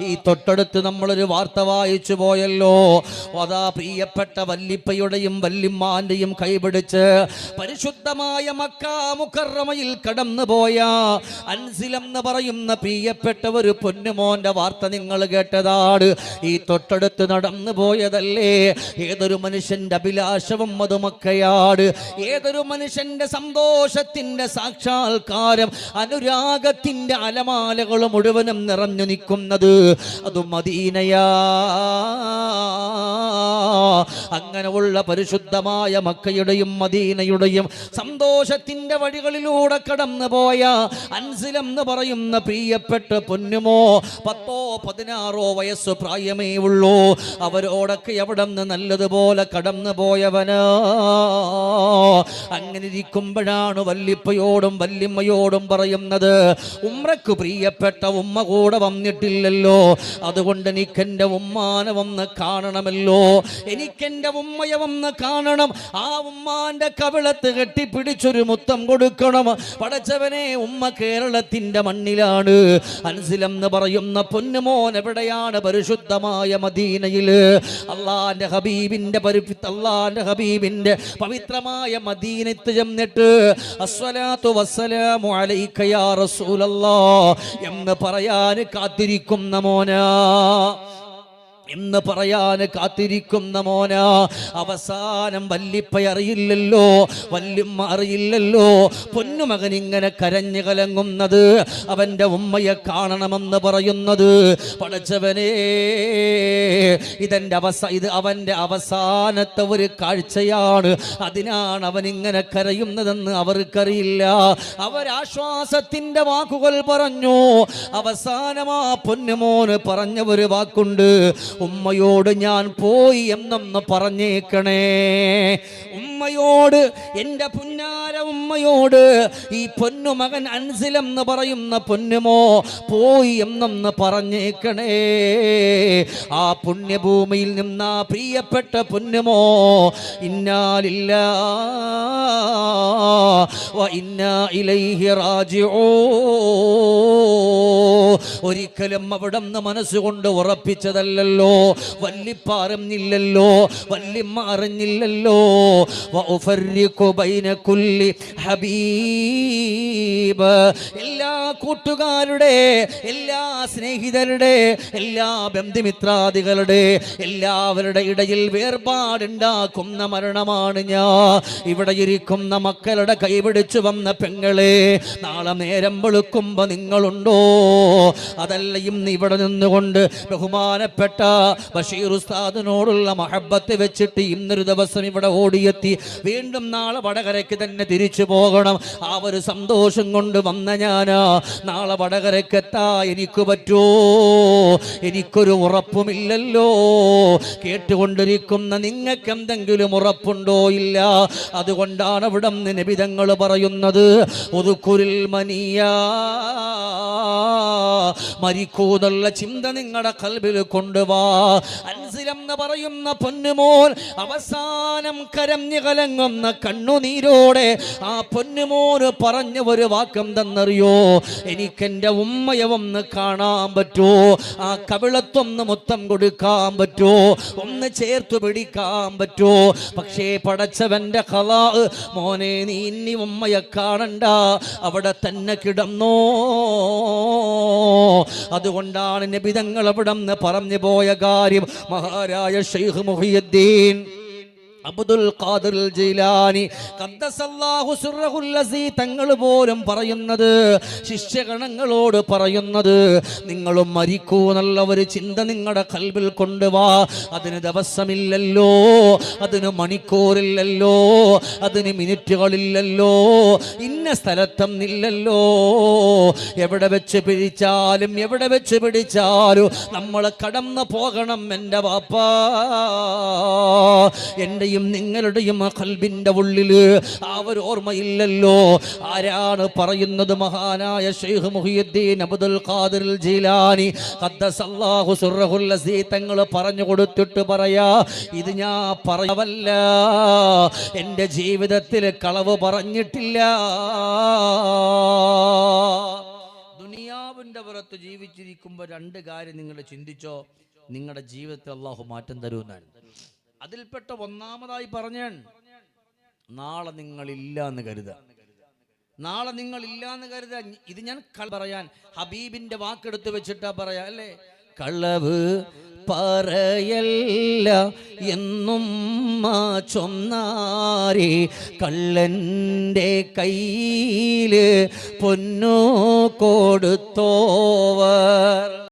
ഈ തൊട്ടടുത്ത് നമ്മളൊരു വാർത്ത വായിച്ചു പോയല്ലോ. അതാ പ്രിയപ്പെട്ട വല്ലിപ്പയുടെയും വല്ലിമ്മാന്റെയും കൈപിടിച്ച് പരിശുദ്ധമായ മക്ക മുക്കറമയിൽ കടന്നു പോയ അൻസിലം എന്ന് പറയുന്ന പ്രിയപ്പെട്ട ഒരു പൊന്നുമോന്റെ വാർത്ത നിങ്ങൾ കേട്ടതാണ്. ഈ തൊട്ടടുത്ത് നടന്നു പോയതല്ലേ. ഏതൊരു മനുഷ്യന്റെ അഭിലാഷവും അതുമൊക്കെയാണ്. ഏതൊരു മനുഷ്യന്റെ സന്തോഷത്തിന്റെ സാക്ഷാത്കാരം അനുരാഗത്തിന്റെ അലമാലകൾ മുഴുവനും നിറഞ്ഞു നിൽക്കുന്നത്. അത് മദീനയാ. അങ്ങനെയുള്ള പരിശുദ്ധമായ മക്കയുടെയും മദീനയുടെയും സന്തോഷത്തിന്റെ വഴികളിലൂടെ കടന്നു പോയ അൻസിലം എന്ന് പറയുന്ന പ്രിയപ്പെട്ട പൊന്നുമോ പത്തോ പതിനാറോ വയസ്സ് പ്രായമേ ഉള്ളൂ. അവരോടൊക്കെ എവിടെ നിന്ന് നല്ലതുപോലെ കടന്നു പോയവനാ. അങ്ങനെ ഇരിക്കുമ്പോഴാണ് വല്ലിപ്പയോടും വല്ലിമ്മയോടും പറയുന്നത് ഉമ്രക്ക് പ്രിയപ്പെട്ട ഉമ്മ കൂടെ വന്നിട്ടില്ലല്ലോ. അതുകൊണ്ട് എനിക്കെന്റെ ഉമ്മാനെ വന്ന് കാണണമല്ലോ. എനിക്കെന്റെ ഉമ്മയെ വന്ന് കാണണം. ആ ഉമ്മാന്റെ കവിളത്ത് കെട്ടിപ്പിടിച്ചൊരു മുത്തം കൊടുക്കണം. പടച്ചവനെ ഉമ്മ കേരളത്തിന്റെ മണ്ണിലാണ്. അൻസിലം എന്ന് പറയുന്ന പൊന്നുമോൻ എവിടെയാണ് പരിശുദ്ധമായ മദീനയിൽ അള്ളാന്റെ ഹബീബിന്റെ പരിപി അള്ളാന്റെ ഹബീബിന്റെ പവിത്രമായ മദീനത്ത് എന്ന് പറയാൻ കാത്തിരിക്കുന്ന മോനാ. എന്ന് പറയാൻ കാത്തിരിക്കുന്ന മോന. അവസാനം വല്ലിപ്പ അറിയില്ലല്ലോ വല്യമ്മ അറിയില്ലല്ലോ. പൊന്നുമകൻ ഇങ്ങനെ കരഞ്ഞു കലങ്ങുന്നത് അവന്റെ ഉമ്മയെ കാണണമെന്ന് പറയുന്നത്. പടച്ചവനെ ഇതെന്റെ അവസ ഇത് അവന്റെ അവസാനത്തെ ഒരു കാഴ്ചയാണ്. അതിനാണ് അവൻ ഇങ്ങനെ കരയുന്നതെന്ന് അവർക്കറിയില്ല. അവരാശ്വാസത്തിന്റെ വാക്കുകൾ പറഞ്ഞു. അവസാനമാ പൊന്നുമോന് പറഞ്ഞ ഒരു വാക്കുണ്ട്. ഉമ്മയോട് ഞാൻ പോയി എന്നൊന്ന് പറഞ്ഞേക്കണേ. ഉമ്മയോട് എന്റെ പുന്നാര ഉമ്മയോട് ഈ പൊന്നുമകൻ അൻസിലം എന്ന് പറയുന്ന പൊന്നുമോ? പോയി എന്നൊന്ന് പറഞ്ഞേക്കണേ. ആ പുണ്യഭൂമിയിൽ നിന്ന് ആ പ്രിയപ്പെട്ട പൊന്നുമോ? ഇന്നാലില്ല. ഇന്നാ ഇലൈഹി റാജിഊ. ഒരിക്കലും അവിടെ നിന്ന് മനസ്സുകൊണ്ട് ഉറപ്പിച്ചതല്ലല്ലോ. വല്ലിപ്പാറഞ്ഞില്ലല്ലോ വല്ലിമ്മ അറിഞ്ഞില്ലല്ലോ. കുല്ലി ഹബീബ്. എല്ലാ കൂട്ടുകാരുടെ എല്ലാ സ്നേഹിതരുടെ എല്ലാ ബന്ധുമിത്രാദികളുടെ എല്ലാവരുടെ ഇടയിൽ വേർപാടുണ്ടാക്കുന്ന മരണമാണ് ഞാൻ ഇവിടെ ഇരിക്കുന്ന മക്കളുടെ കൈപിടിച്ചു വന്ന പെങ്ങളെ നാളെ നേരം വെളുക്കുമ്പോൾ നിങ്ങളുണ്ടോ? അതല്ല ഇന്ന് ഇവിടെ നിന്നുകൊണ്ട് ബഹുമാനപ്പെട്ട ബഷീർ ഉസ്താദിനോടുള്ള മഹബത്ത് വെച്ചിട്ട് ഇന്നൊരു ദിവസം ഇവിടെ ഓടിയെത്തി. വീണ്ടും നാളെ വടകരയ്ക്ക് തന്നെ തിരിച്ചു പോകണം. ആ ഒരു സന്തോഷം കൊണ്ട് വന്ന ഞാനാ. നാളെ വടകരക്കെത്താ എനിക്ക് പറ്റൂ. എനിക്കൊരു ഉറപ്പുമില്ലല്ലോ. കേട്ടുകൊണ്ടിരിക്കുന്ന നിങ്ങൾക്ക് എന്തെങ്കിലും ഉറപ്പുണ്ടോ ഇല്ല. അതുകൊണ്ടാണ് ഇവിടം നിബിതങ്ങൾ പറയുന്നത്. ഒതുക്കുരിൽ മനിയ. മരിക്കൂന്നുള്ള ചിന്ത നിങ്ങളുടെ കൽവിൽ കൊണ്ടുവാ. അൻസിലം എന്ന് പറയുന്ന പൊന്നുമോൻ അവസാനം കരഞ്ഞു കലങ്ങുന്ന കണ്ണുനീരോടെ ആ പൊന്നുമോന് പറഞ്ഞ ഒരു വാക്കം തന്നറിയോ? എനിക്കെന്റെ ഉമ്മയെ ഒന്ന് കാണാൻ പറ്റുമോ ആ കവിളത്തൊന്ന് മൊത്തം കൊടുക്കാൻ പറ്റുമോ ഒന്ന് ചേർത്ത് പിടിക്കാൻ പറ്റുമോ പക്ഷേ പടച്ചവന്റെ കലാ മോനെ നീ ഇനി ഉമ്മയെ കാണണ്ട. അവിടെ തന്നെ കിടന്നോ? അതുകൊണ്ടാണ് നബിതങ്ങൾ അവിടെ നിന്ന് പറഞ്ഞു പോയ കാര്യം. മഹാരായ ഷെയ്ഖ് മുഹിയുദ്ദീൻ. അബ്ദുൽ ഖാദിർ ജീലാനി തങ്ങൾ പോലും പറയുന്നത് ശിഷ്യഗണങ്ങളോട് പറയുന്നത് നിങ്ങളും മരിക്കൂ എന്നുള്ള ഒരു ചിന്ത നിങ്ങളുടെ കൽവിൽ കൊണ്ടുവാ അതിന് ദിവസമില്ലല്ലോ അതിന് മണിക്കൂറില്ലല്ലോ അതിന് മിനിറ്റുകളില്ലല്ലോ ഇന്ന സ്ഥലത്തൊന്നില്ലല്ലോ. എവിടെ വെച്ച് പിടിച്ചാലും എവിടെ വെച്ച് പിടിച്ചാലും നമ്മൾ കടന്നു പോകണം എന്റെ വാപ്പാ. എന്റെയും നിങ്ങളുടെയും കൽബിന്റെ ഉള്ളിൽ ആ ഓർമ്മയില്ലല്ലോ. ആരാണ് പറയുന്നത് മഹാനായ ഷെയ്ഖ് മുഹിയുദ്ദീൻ അബ്ദുൽ ഖാദിർ ജീലാനി? ഖദ്ദസല്ലാഹു ലസീ തങ്ങൾ പറഞ്ഞു കൊടുത്തിട്ട് പറയാ ഇത് ഞാൻ പറയവല്ല. എന്റെ ജീവിതത്തിൽ കളവ് പറഞ്ഞിട്ടില്ല. ദുനിയാവിന്റെ പുറത്ത് ജീവിച്ചിരിക്കുമ്പോൾ രണ്ട് കാര്യം നിങ്ങൾ ചിന്തിച്ചോ? നിങ്ങളുടെ ജീവിതത്തിൽ അള്ളാഹു മാറ്റം തരുമെന്നാണ്. അതിൽപ്പെട്ട ഒന്നാമതായി പറഞ്ഞാൻ നാളെ നിങ്ങളില്ല എന്ന് കരുത. നാളെ നിങ്ങൾ ഇല്ലാന്ന് കരുത. ഇത് ഞാൻ പറയാൻ ഹബീബിന്റെ വാക്കെടുത്ത് വെച്ചിട്ടാ പറയാ അല്ലേ? കളവ് പറയല്ല എന്നും ചൊന്നാരി കള്ളന്റെ കയ്യിൽ പൊന്നു കൊടുത്തോവർ.